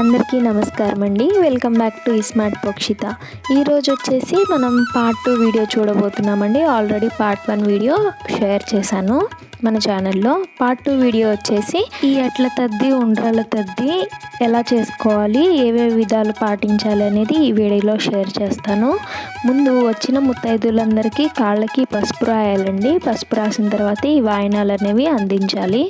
అందరికీ నమస్కారం అండి. వెల్కమ్ బ్యాక్ టు స్మార్ట్ పక్షిత. ఈరోజు వచ్చేసి మనం part two video చూడబోతున్నామండి. Already part one video share చేశాను మన ఛానల్లో. పార్ట్ టూ వీడియో వచ్చేసి ఈ అట్ల తద్ది ఉండ్రాల తద్ది ఎలా చేసుకోవాలి ఏవే విధాలు పాటించాలి అనేది ఈ వీడియోలో షేర్ చేస్తాను. ముందు వచ్చిన ముత్తైదులందరికీ కాళ్ళకి పసుపు రాయాలండి. పసుపు రాసిన తర్వాత ఈ వాయినాలు అనేవి అందించాలి.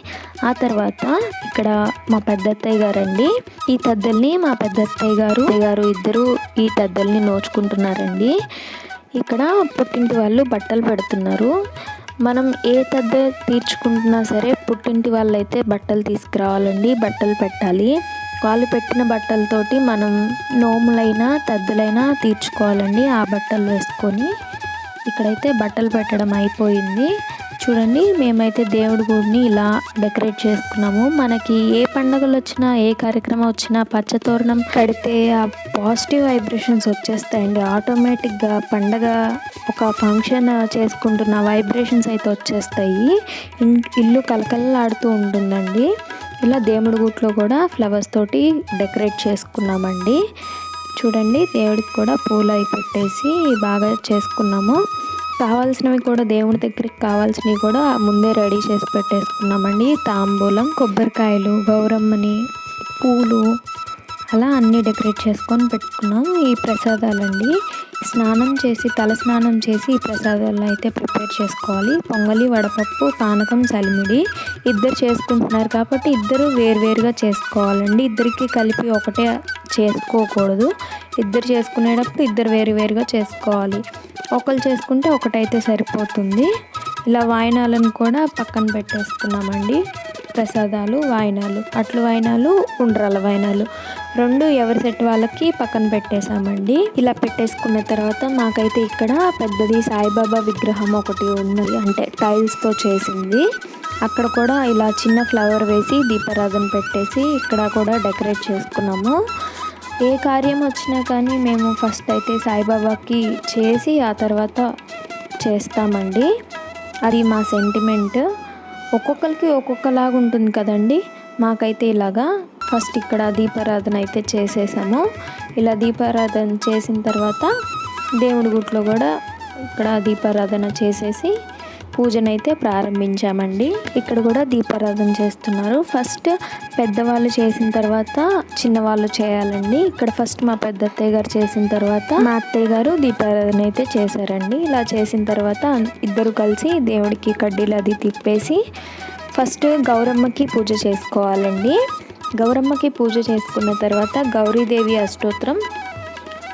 ఆ తర్వాత ఇక్కడ మా పెద్దత్తయ్య గారండి. ఈ తద్దల్ని మా పెద్దత్తయ్య గారు గారు ఇద్దరు ఈ తద్దల్ని నోచుకుంటున్నారండి. ఇక్కడ పుట్టింటి వాళ్ళు బట్టలు పెడుతున్నారు. మనం ఏ తద్ద తీర్చుకుంటున్నా సరే పుట్టింటి వాళ్ళైతే బట్టలు తీసుకురావాలండి బట్టలు పెట్టాలి. వాళ్ళు పెట్టిన బట్టలతోటి మనం నోములైనా తద్దులైనా తీర్చుకోవాలండి ఆ బట్టలు వేసుకొని. ఇక్కడైతే బట్టలు పెట్టడం అయిపోయింది. చూడండి మేమైతే దేవుడి గుడిని ఇలా డెకరేట్ చేసుకున్నాము. మనకి ఏ పండుగలు వచ్చినా ఏ కార్యక్రమం వచ్చినా పచ్చతోరణం కడితే ఆ పాజిటివ్ వైబ్రేషన్స్ వచ్చేస్తాయండి. ఆటోమేటిక్గా పండగ ఒక ఫంక్షన్ చేసుకుంటున్న వైబ్రేషన్స్ అయితే వచ్చేస్తాయి. ఇల్లు కలకలలాడుతూ ఉంటుందండి. ఇలా దేవుడి గుట్లో కూడా ఫ్లవర్స్ తోటి డెకరేట్ చేసుకున్నామండి. చూడండి దేవుడికి కూడా పూలు అవి పెట్టేసి బాగా చేసుకున్నాము. కావాల్సినవి కూడా దేవుని దగ్గరికి కావాల్సినవి కూడా ముందే రెడీ చేసి పెట్టేసుకున్నామండి. తాంబూలం కొబ్బరికాయలు గౌరమ్మని పూలు అలా అన్నీ డెకరేట్ చేసుకొని పెట్టుకున్నాం ఈ ప్రసాదాలండి. స్నానం చేసి తల స్నానం చేసి ఈ ప్రసాదాలను అయితే ప్రిపేర్ చేసుకోవాలి. పొంగలి వడపప్పు పానకం సలిమిడి ఇద్దరు చేసుకుంటున్నారు కాబట్టి ఇద్దరు వేరువేరుగా చేసుకోవాలండి. ఇద్దరికి కలిపి ఒకటే చేసుకోకూడదు. ఇద్దరు చేసుకునేటప్పుడు ఇద్దరు వేరు వేరుగా చేసుకోవాలి. ఒకరు చేసుకుంటే ఒకటైతే సరిపోతుంది. ఇలా వాయినాలను కూడా పక్కన పెట్టేసుకున్నామండి ప్రసాదాలు వాయినాలు అట్లు వాయినాలు ఉండ్రాల వాయినాలు. రెండు ఎవరి సెట్ వాళ్ళకి పక్కన పెట్టేశామండి. ఇలా పెట్టేసుకున్న తర్వాత మాకైతే ఇక్కడ పెద్దది సాయిబాబా విగ్రహం ఒకటి ఉన్నది. అంటే టైల్స్తో చేసింది. అక్కడ కూడా ఇలా చిన్న ఫ్లవర్ వేసి దీపారాధన పెట్టేసి ఇక్కడ కూడా డెకరేట్ చేసుకున్నాము. ఏ కార్యం వచ్చినా కానీ మేము ఫస్ట్ అయితే సాయిబాబాకి చేసి ఆ తర్వాత చేస్తామండి. అది మా సెంటిమెంట్ ఒక్కొక్కరికి ఒక్కొక్కలాగా ఉంటుంది కదండి. మాకైతే ఇలాగా ఫస్ట్ ఇక్కడ దీపారాధన అయితే చేసేసాము. ఇలా దీపారాధన చేసిన తర్వాత దేవుడి గుట్లో కూడా ఇక్కడ దీపారాధన చేసేసి పూజనైతే ప్రారంభించామండి. ఇక్కడ కూడా దీపారాధన చేస్తున్నారు. ఫస్ట్ పెద్దవాళ్ళు చేసిన తర్వాత చిన్నవాళ్ళు చేయాలండి. ఇక్కడ ఫస్ట్ మా పెద్ద అత్తయ్య గారు చేసిన తర్వాత మా అత్తయ్య గారు దీపారాధన అయితే చేశారండి. ఇలా చేసిన తర్వాత ఇద్దరు కలిసి దేవుడికి కడ్డీలు అది తిప్పేసి ఫస్ట్ గౌరమ్మకి పూజ చేసుకోవాలండి. గౌరమ్మకి పూజ చేసుకున్న తర్వాత గౌరీదేవి అష్టోత్రం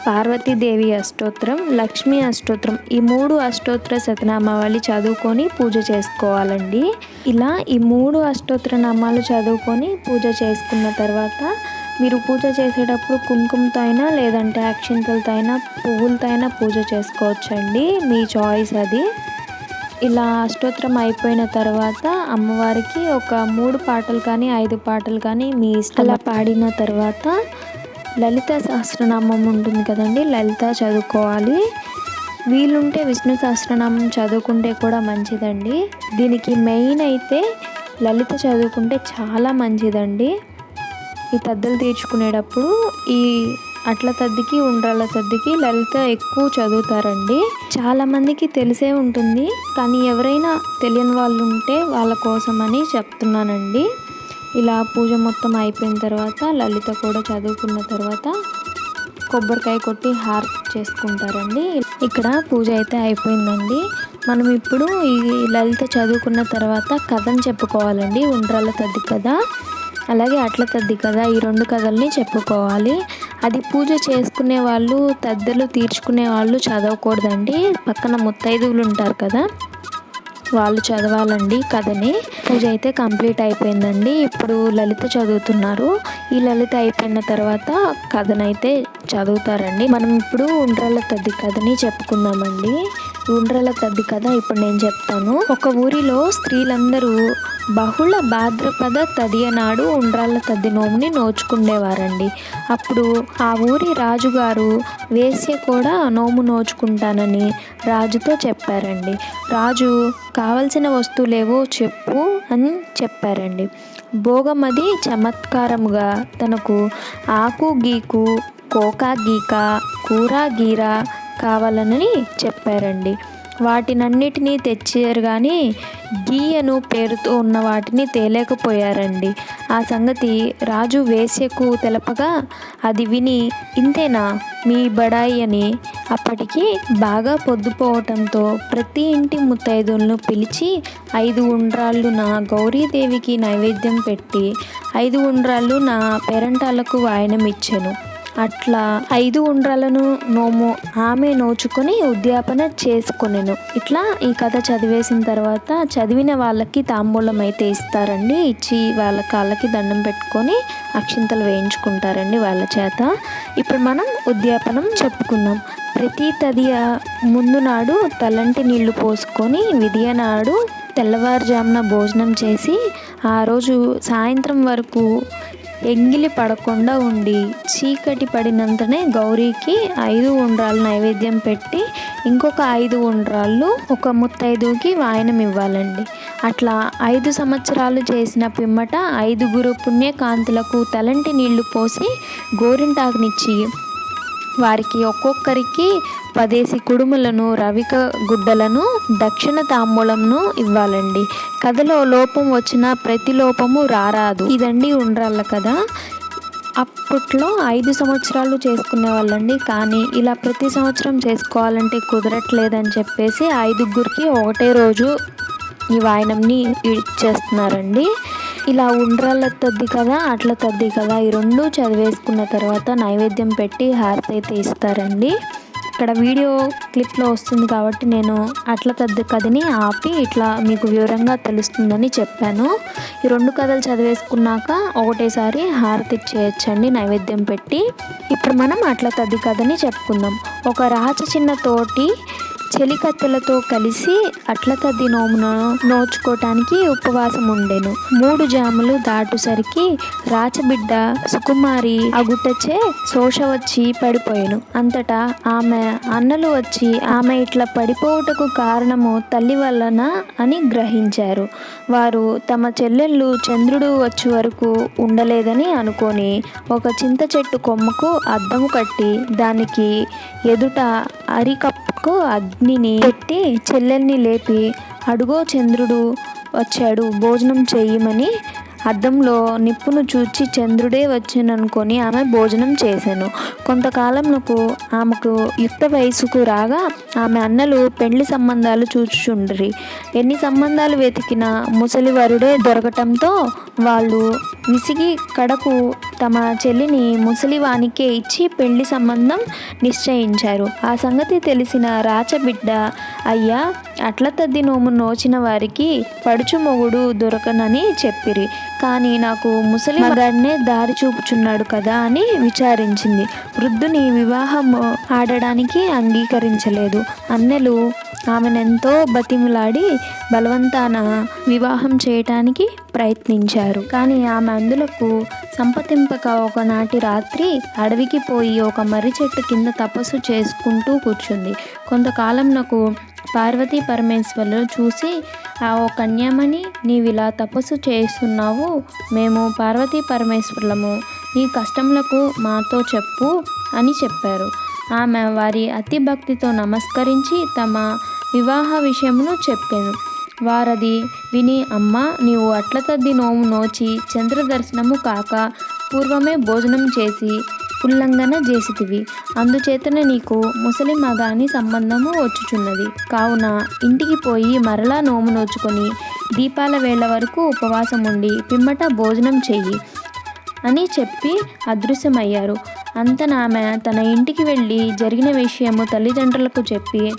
పార్వతీదేవి అష్టోత్రం లక్ష్మీ అష్టోత్రం ఈ మూడు అష్టోత్తర శతనామావళి చదువుకొని పూజ చేసుకోవాలండి. ఇలా ఈ మూడు అష్టోత్తర నామాలు చదువుకొని పూజ చేసుకున్న తర్వాత మీరు పూజ చేసేటప్పుడు కుంకుమతో అయినా లేదంటే అక్షింతలతో అయినా పువ్వులతో అయినా పూజ చేసుకోవచ్చండి. మీ చాయిస్ అది. ఇలా అష్టోత్తరం అయిపోయిన తర్వాత అమ్మవారికి ఒక మూడు పాటలు కానీ ఐదు పాటలు కానీ మీ ఇష్టం పాడిన తర్వాత లలిత సహస్రనామం ఉంటుంది కదండి లలిత చదువుకోవాలి. వీలుంటే విష్ణు సహస్రనామం చదువుకుంటే కూడా మంచిదండి. దీనికి మెయిన్ అయితే లలిత చదువుకుంటే చాలా మంచిదండి. ఈ తద్దలు తీర్చుకునేటప్పుడు ఈ అట్ల తద్దికి ఉండ్రాల తద్దికి లలిత ఎక్కువ చదువుతారండి. చాలామందికి తెలిసే ఉంటుంది కానీ ఎవరైనా తెలియని వాళ్ళు ఉంటే వాళ్ళ కోసమని చెప్తున్నానండి. ఇలా పూజ మొత్తం అయిపోయిన తర్వాత లలిత కూడా చదువుకున్న తర్వాత కొబ్బరికాయ కొట్టి హార్ చేసుకుంటారండి. ఇక్కడ పూజ అయితే అయిపోయిందండి. మనం ఇప్పుడు ఈ లలిత చదువుకున్న తర్వాత కథను చెప్పుకోవాలండి. ఉండ్రాల తద్ది కథ అలాగే అట్ల తద్ది కథ ఈ రెండు కథల్ని చెప్పుకోవాలి. అది పూజ చేసుకునే వాళ్ళు తద్దెలు తీర్చుకునే వాళ్ళు చదవకూడదండి. పక్కన ముత్తైదువులు ఉంటారు కదా వాళ్ళు చదవాలండి కథని. పూజ అయితే కంప్లీట్ అయిపోయిందండి. ఇప్పుడు లలిత చదువుతున్నారు. ఈ లలిత అయిపోయిన తర్వాత కథనైతే చదువుతారండి. మనం ఇప్పుడు ఉండ్రాళ్ళ తద్ది కథని చెప్పుకుందామండి. ఉండ్రల తద్ది కథ ఇప్పుడు నేను చెప్తాను. ఒక ఊరిలో స్త్రీలందరూ బహుళ భాద్రపద తదియ నాడు ఉండ్రాళ్ళ తద్ది నోముని నోచుకుండేవారండి. అప్పుడు ఆ ఊరి రాజుగారు వేసే కూడా నోము నోచుకుంటానని రాజుతో చెప్పారండి. రాజు కావలసిన వస్తువులేవో చెప్పు అని చెప్పారండి. భోగమది చమత్కారముగా తనకు ఆకు గీకు కోకా గీక కూర గీర కావాలని చెప్పారండి. వాటినన్నిటినీ తెచ్చారు కానీ గీయను పేరుతో ఉన్న వాటిని తేలేకపోయారండి. ఆ సంగతి రాజు వేశ్యకు తెలపగా అది విని ఇంతేనా? మీ బడాయి అని అప్పటికి బాగా పొద్దుపోవటంతో ప్రతి ఇంటి ముత్తైదులను పిలిచి ఐదు ఉండ్రాళ్ళు నా గౌరీదేవికి నైవేద్యం పెట్టి ఐదు ఉండ్రాళ్ళు నా పేరంటాలకు వాయనం ఇచ్చాను. అట్లా ఐదు ఉండ్రాలను నోము ఆమె నోచుకొని ఉద్యాపన చేసుకొనెను. ఇట్లా ఈ కథ చదివేసిన తర్వాత చదివిన వాళ్ళకి తాంబూలం అయితే ఇస్తారండి. ఇచ్చి వాళ్ళ కాళ్ళకి దండం పెట్టుకొని అక్షింతలు వేయించుకుంటారండి వాళ్ళ చేత. ఇప్పుడు మనం ఉద్యాపనం చెప్పుకుందాం. ప్రతి తదియ ముందు నాడు తలంటి నీళ్ళు పోసుకొని విధియ నాడు తెల్లవారుజామున భోజనం చేసి ఆ రోజు సాయంత్రం వరకు ఎంగిలి పడకుండా ఉండి చీకటి పడినంతనే గౌరీకి ఐదు ఉండ్రాలు నైవేద్యం పెట్టి ఇంకొక ఐదు ఉండ్రాళ్ళు ఒక ముత్తైదుకి వాయనం ఇవ్వాలండి. అట్లా ఐదు సంవత్సరాలు చేసిన పిమ్మట ఐదుగురు పుణ్యకాంతులకు తలంటి నీళ్ళు పోసి గోరింటాకునిచ్చి వారికి ఒక్కొక్కరికి పదేసి కుడుములను రవిక గుడ్డలను దక్షిణ తాంబూలంను ఇవ్వాలండి. కథలో లోపం వచ్చిన ప్రతి లోపము రారాదు. ఇదండి ఉండ్రాళ్ళ కదా అప్పట్లో ఐదు సంవత్సరాలు చేసుకునే వాళ్ళండి. కానీ ఇలా ప్రతి సంవత్సరం చేసుకోవాలంటే కుదరట్లేదని చెప్పేసి ఐదుగురికి ఒకటే రోజు ఈ వాయనంని ఇచ్చేస్తున్నారండి. ఇలా ఉండ్రాళ్ళ తద్ది కదా అట్ల తద్ది కదా ఈ రెండు చదివేసుకున్న తర్వాత నైవేద్యం పెట్టి హారతి అయితే ఇస్తారండి. ఇక్కడ వీడియో క్లిప్లో వస్తుంది కాబట్టి నేను అట్ల తద్ది కథని ఆపి ఇట్లా మీకు వివరంగా తెలుస్తుందని చెప్పాను. ఈ రెండు కథలు చదివేసుకున్నాక ఒకటేసారి హారతి చేయొచ్చండి నైవేద్యం పెట్టి. ఇప్పుడు మనం అట్ల తద్ది కథని చెప్పుకుందాం. ఒక రాచ చిన్న తోటి చెలికత్తెలతో కలిసి అట్ల తద్ది నోమును నోచుకోవటానికి ఉపవాసం ఉండెను మూడు జాములు దాటుసరికి రాచబిడ్డ సుకుమారి అగుటచే శోష వచ్చి పడిపోయాను. అంతటా ఆమె అన్నలు వచ్చి ఆమె ఇట్లా పడిపోవుటకు కారణము తల్లి వలన అని గ్రహించారు. వారు తమ చెల్లెళ్ళు చంద్రుడు వచ్చే వరకు ఉండలేదని అనుకొని ఒక చింత చెట్టు కొమ్మకు అద్దము కట్టి దానికి ఎదుట అరికప్పుకు అగ్నిని పెట్టి చెల్లెల్ని లేపి అడుగో చంద్రుడు వచ్చాడు భోజనం చేయమని అద్దంలో నిప్పును చూచి చంద్రుడే వచ్చిననుకొని ఆమె భోజనం చేశాను. కొంతకాలంకు ఆమెకు యుక్త వయసుకు రాగా ఆమె అన్నలు పెండ్లి సంబంధాలు చూచుచుండ్రి. ఎన్ని సంబంధాలు వెతికినా ముసలివరుడే దొరకటంతో వాళ్ళు విసిగి కడకు తమ చెల్లిని ముసలివానికే ఇచ్చి పెళ్ళి సంబంధం నిశ్చయించారు. ఆ సంగతి తెలిసిన రాచబిడ్డ అయ్యా అట్ల తద్ది నోము నోచిన వారికి పడుచు మొగుడు దొరకనని చెప్పిరి. కానీ నాకు ముసలి మగాడినే దారి చూపుచున్నాడు కదా అని విచారించింది. వృద్ధుని వివాహం ఆడడానికి అంగీకరించలేదు. అన్నెలు ఆమెనెంతో బతిములాడి బలవంతాన వివాహం చేయటానికి ప్రయత్నించారు. కానీ ఆమె అందులకు సంపతింపక ఒకనాటి రాత్రి అడవికి పోయి ఒక మర్రి చెట్టు కింద తపస్సు చేసుకుంటూ కూర్చుంది. కొంతకాలం నాకు పార్వతీ పరమేశ్వరులు చూసి ఆ ఓ కన్యామణి నీవిలా తపస్సు చేస్తున్నావు. మేము పార్వతీ పరమేశ్వరులము. నీ కష్టములకు మాతో చెప్పు అని చెప్పారు. ఆమె వారి అతి భక్తితో నమస్కరించి తమ వివాహ విషయమును చెప్పాను. వారది విని అమ్మ నీవు అట్ల తద్ది నోము నోచి చంద్ర దర్శనము కాక పూర్వమే భోజనం చేసి ఉల్లంఘన చేసితివి. అందుచేతనే నీకు ముసలి మగాని సంబంధము వచ్చుచున్నది. కావున ఇంటికి పోయి మరలా నోము నోచుకొని దీపాల వేళ వరకు ఉపవాసం ఉండి పిమ్మట భోజనం చెయ్యి అని చెప్పి అదృశ్యమయ్యారు. అంతనామె తన ఇంటికి వెళ్ళి జరిగిన విషయము తల్లిదండ్రులకు చెప్పి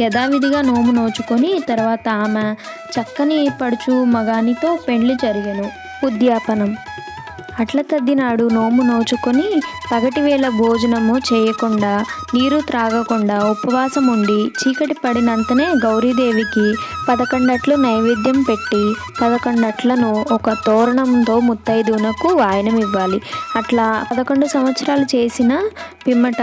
యథావిధిగా నోము నోచుకొని తర్వాత ఆమె చక్కని పడుచు మగానితో పెండ్లి జరిగెను. ఉద్యాపనం. అట్ల తద్దినాడు నోము నోచుకొని పగటి వేళ భోజనము చేయకుండా నీరు త్రాగకుండా ఉపవాసం ఉండి చీకటి పడినంతనే గౌరీదేవికి పదకొండట్లు నైవేద్యం పెట్టి పదకొండట్లను ఒక తోరణంతో ముత్తైదునకు వాయనం ఇవ్వాలి. అట్లా పదకొండు సంవత్సరాలు చేసిన పిమ్మట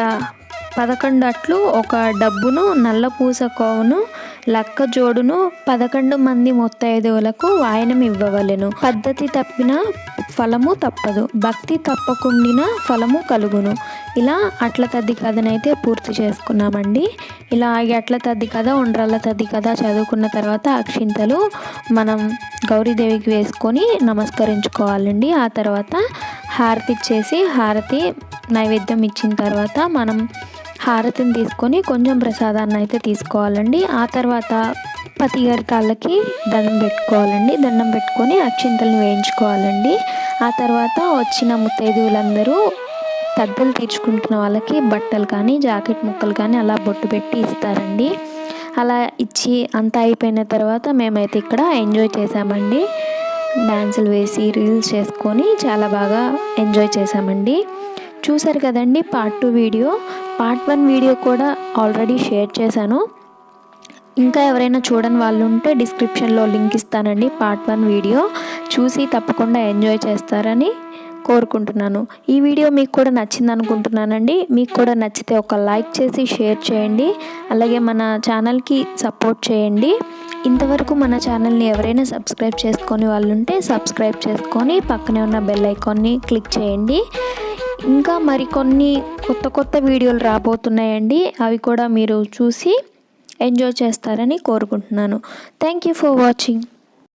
పదకొండు అట్లు ఒక డబ్బును నల్ల పూస కోవను లక్క జోడును పదకొండు మంది ముత్తైదువులకు వాయనం ఇవ్వవలెను. పద్ధతి తప్పిన ఫలము తప్పదు. భక్తి తప్పకుండిన ఫలము కలుగును. ఇలా అట్ల తద్ది కథనైతే పూర్తి చేసుకున్నామండి. ఇలా అట్ల తద్ది కథ ఉండ్రల్ల తద్ది కథ చదువుకున్న తర్వాత అక్షింతలు మనం గౌరీదేవికి వేసుకొని నమస్కరించుకోవాలండి. ఆ తర్వాత హారతి ఇచ్చేసి హారతి నైవేద్యం ఇచ్చిన తర్వాత మనం హారతిని తీసుకొని కొంచెం ప్రసాదాన్ని అయితే తీసుకోవాలండి. ఆ తర్వాత పతి గారి కాళ్ళకి దండం పెట్టుకోవాలండి. దండం పెట్టుకొని అక్షింతలను వేయించుకోవాలండి. ఆ తర్వాత వచ్చిన ముత్తైదువులందరూ తగ్గులు తీర్చుకుంటున్న వాళ్ళకి బట్టలు కానీ జాకెట్ ముక్కలు కానీ అలా బొట్టు పెట్టి ఇస్తారండి. అలా ఇచ్చి అంతా అయిపోయిన తర్వాత మేమైతే ఇక్కడ ఎంజాయ్ చేసామండి డ్యాన్సులు వేసి రీల్స్ చేసుకొని చాలా బాగా ఎంజాయ్ చేసామండి చూసారు కదండి part two video part one video కూడా ఆల్రెడీ షేర్ చేశాను. ఇంకా ఎవరైనా చూడని వాళ్ళు ఉంటే డిస్క్రిప్షన్లో లింక్ ఇస్తానండి పార్ట్ వన్ వీడియో చూసి తప్పకుండా ఎంజాయ్ చేస్తారని కోరుకుంటున్నాను. ఈ వీడియో మీకు కూడా నచ్చింది అనుకుంటున్నానండి. మీకు కూడా నచ్చితే ఒక లైక్ చేసి షేర్ చేయండి. అలాగే మన ఛానల్కి సపోర్ట్ చేయండి. ఇంతవరకు మన ఛానల్ని ఎవరైనా సబ్స్క్రైబ్ చేసుకొని వాళ్ళు ఉంటే సబ్స్క్రైబ్ చేసుకొని పక్కనే ఉన్న బెల్ ఐకాన్ని క్లిక్ చేయండి. ఇంకా మరికొన్ని కొత్త కొత్త వీడియోలు రాబోతున్నాయండి. అవి కూడా మీరు చూసి ఎంజాయ్ చేస్తారని కోరుకుంటున్నాను. Thank you for watching.